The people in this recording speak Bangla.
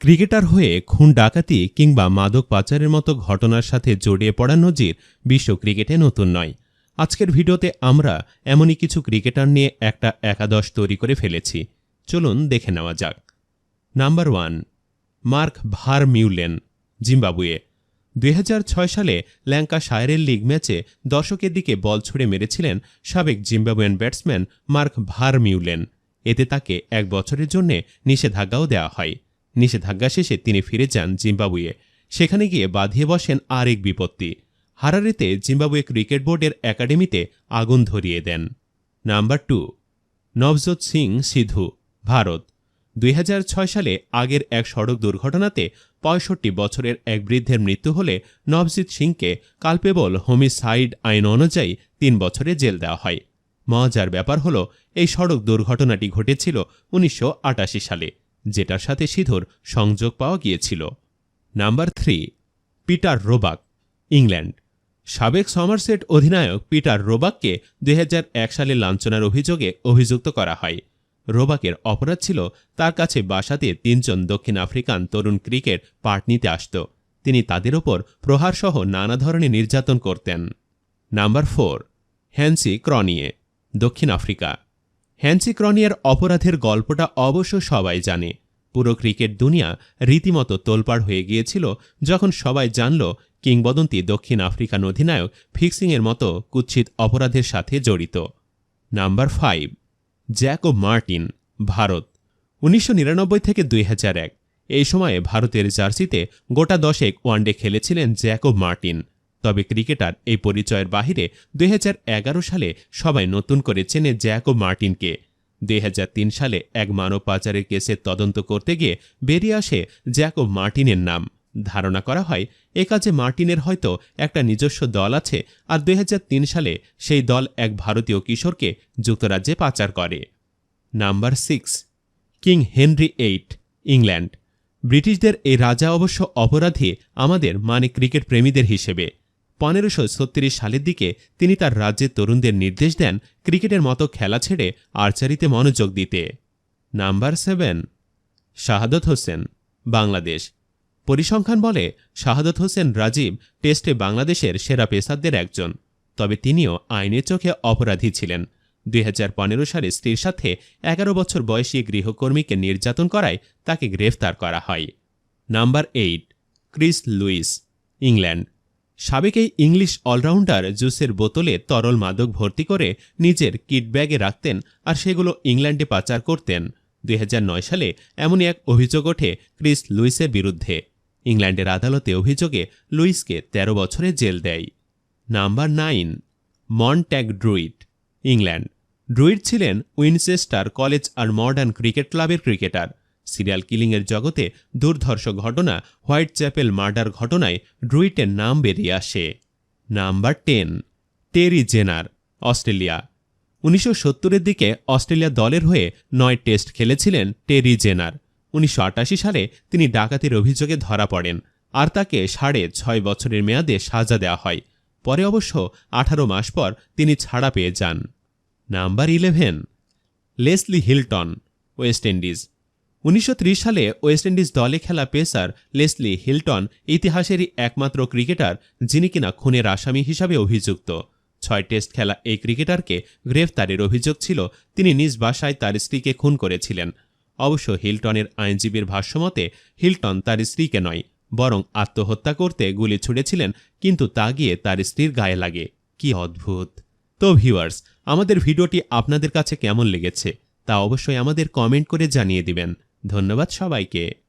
ক্রিকেটার হয়ে খুন ডাকাতি কিংবা মাদক পাচারের মতো ঘটনার সাথে জড়িয়ে পড়া নজির বিশ্ব ক্রিকেটে নতুন নয়। আজকের ভিডিওতে আমরা এমনই কিছু ক্রিকেটার নিয়ে একটা একাদশ তৈরি করে ফেলেছি। চলুন দেখে নেওয়া যাক। নাম্বার ওয়ান, মার্ক ভার মিউলেন জিম্বাবুয়ে। দুই হাজার ছয় সালে ল্যাঙ্কা শায়ারের লিগ ম্যাচে দর্শকের দিকে বল ছুড়ে মেরেছিলেন সাবেক জিম্বাবুয়ান ব্যাটসম্যান মার্ক ভার মিউলেন এতে তাকে এক বছরের জন্য নিষেধাজ্ঞাও দেওয়া হয়। নিষেধাজ্ঞা শেষে তিনি ফিরে যান জিম্বাবুয়ে। সেখানে গিয়ে বাঁধিয়ে বসেন আরেক বিপত্তি। হারারেতে জিম্বাবুয়ে ক্রিকেট বোর্ডের একাডেমিতে আগুন ধরিয়ে দেন। Number two, Navjot Singh Sidhu, Bharat. দুই হাজার ছয় সালে আগের এক সড়ক দুর্ঘটনাতে পঁয়ষট্টি বছরের এক বৃদ্ধের মৃত্যু হলে নবজিৎ সিংকে কালপেবল হোমিসাইড আইন অনুযায়ী তিন বছরে জেল দেওয়া হয়। মজার ব্যাপার হল, এই সড়ক দুর্ঘটনাটি ঘটেছিল উনিশশো আটাশি সালে। যেটার সাথে সিধুর সংযোগ পাওয়া গিয়েছিল। Number three, Peter Roebuck, England. সাবেক সমারসেট অধিনায়ক পিটার রোবাককে দুই হাজার এক সালে লাঞ্ছনার অভিযোগে অভিযুক্ত করা হয়। রোবাকের অপরাধ ছিল তার কাছে বাসাতে তিনজন দক্ষিণ আফ্রিকান তরুণ ক্রিকেট পার্ট নিতে আসত। তিনি তাদের ওপর প্রহারসহ নানা ধরনের নির্যাতন করতেন। নাম্বার ফোর, হ্যান্সি ক্রনিয়ে, দক্ষিণ আফ্রিকা। হ্যান্সি ক্রনিয়ার অপরাধের গল্পটা অবশ্য সবাই জানে। পুরো ক্রিকেট দুনিয়া রীতিমতো তোলপাড় হয়ে গিয়েছিল যখন সবাই জানল কিংবদন্তি দক্ষিণ আফ্রিকান অধিনায়ক ফিক্সিংয়ের মতো কুৎসিত অপরাধের সাথে জড়িত। Number five, Jacko Martin, Bharat, উনিশশো নিরানব্বই থেকে দুই হাজার এক। এই সময়ে ভারতের জার্সিতে গোটা দশেক ওয়ানডে খেলেছিলেন জ্যাকো মার্টিন। তবে ক্রিকেটার এই পরিচয়ের বাহিরে দুই হাজার এগারো সালে সবাই নতুন করে চেনে জ্যাকো মার্টিনকে। দুই হাজার তিন সালে এক মানব পাচারের কেসের তদন্ত করতে গিয়ে বেরিয়ে আসে জ্যাকো মার্টিনের নাম। ধারণা করা হয়, এ কাজে মার্টিনের হয়তো একটা নিজস্ব দল আছে আর দুই হাজার তিন সালে সেই দল এক ভারতীয় কিশোরকে যুক্তরাজ্যে পাচার করে। Number six, King Henry eight, England. ব্রিটিশদের এই রাজা অবশ্য অপরাধী আমাদের মানে ক্রিকেট প্রেমীদের হিসেবে। পনেরোশো সালের দিকে তিনি তার রাজ্যের তরুণদের নির্দেশ দেন ক্রিকেটের মতো খেলা ছেড়ে আর্চারিতে মনোযোগ দিতে। Number seven, Shahadat Hossain, Bangladesh. পরিসংখ্যান বলে শাহাদত হোসেন রাজীব টেস্টে বাংলাদেশের সেরা পেসারদের একজন, তবে তিনিও আইনের চোখে অপরাধী ছিলেন। দুই হাজার পনেরো সালে স্ত্রীর সাথে এগারো বছর বয়সী গৃহকর্মীকে নির্যাতন করায় তাকে গ্রেফতার করা হয়। Number eight, Chris Lewis, England. সাবেক এই ইংলিশ অলরাউন্ডার জুসের বোতলে তরল মাদক ভর্তি করে নিজের কিট ব্যাগে রাখতেন আর সেগুলো ইংল্যান্ডে পাচার করতেন। দুই হাজার নয় সালে এমনই এক অভিযোগ ওঠে ক্রিস লুইসের বিরুদ্ধে। ইংল্যান্ডের আদালতে অভিযোগে লুইসকে ১৩ বছরে জেল দেয়। Number nine, Montague Druitt England. Druitt ছিলেন উইনচেস্টার কলেজ আর মডার্ন ক্রিকেট ক্লাবের ক্রিকেটার। সিরিয়াল কিলিংয়ের জগতে দুর্ধর্ষ ঘটনা হোয়াইট চ্যাপেল মার্ডার ঘটনায় ড্রুইটের নাম বেরিয়ে আসে। Number ten, Terry Jenner, Australia. উনিশশো সত্তরের দিকে অস্ট্রেলিয়া দলের হয়ে নয় টেস্ট খেলেছিলেন টেরি জেনার। উনিশশো আটাশি সালে তিনি ডাকাতির অভিযোগে ধরা পড়েন, আর তাকে সাড়ে ছয় বছরের মেয়াদে সাজা দেওয়া হয়। পরে অবশ্য আঠারো মাস পর তিনি ছাড়া পেয়ে যান। Number eleven, Leslie Hilton, West Indies. উনিশশো ত্রিশ সালে ওয়েস্ট ইন্ডিজ দলে খেলা পেসার লেসলি হিলটন ইতিহাসেরই একমাত্র ক্রিকেটার, যিনি কিনা খুনের আসামি হিসাবে অভিযুক্ত। ছয় টেস্ট খেলা এই ক্রিকেটারকে গ্রেফতারের অভিযোগ ছিল, তিনি নিজ বাসায় তার স্ত্রীকে খুন করেছিলেন। অবশ্য হিলটনের আইনজীবীর ভাষ্যমতে হিলটন তার স্ত্রীকে নয়, বরং আত্মহত্যা করতে গুলি ছুড়েছিলেন, কিন্তু তা গিয়ে তার স্ত্রীর গায়ে লাগে। কি অদ্ভুত! তো ভিউয়ার্স, আমাদের ভিডিওটি আপনাদের কাছে কেমন লেগেছে, তা অবশ্যই আমাদের কমেন্ট করে জানিয়ে দিবেন। ধন্যবাদ সবাইকে।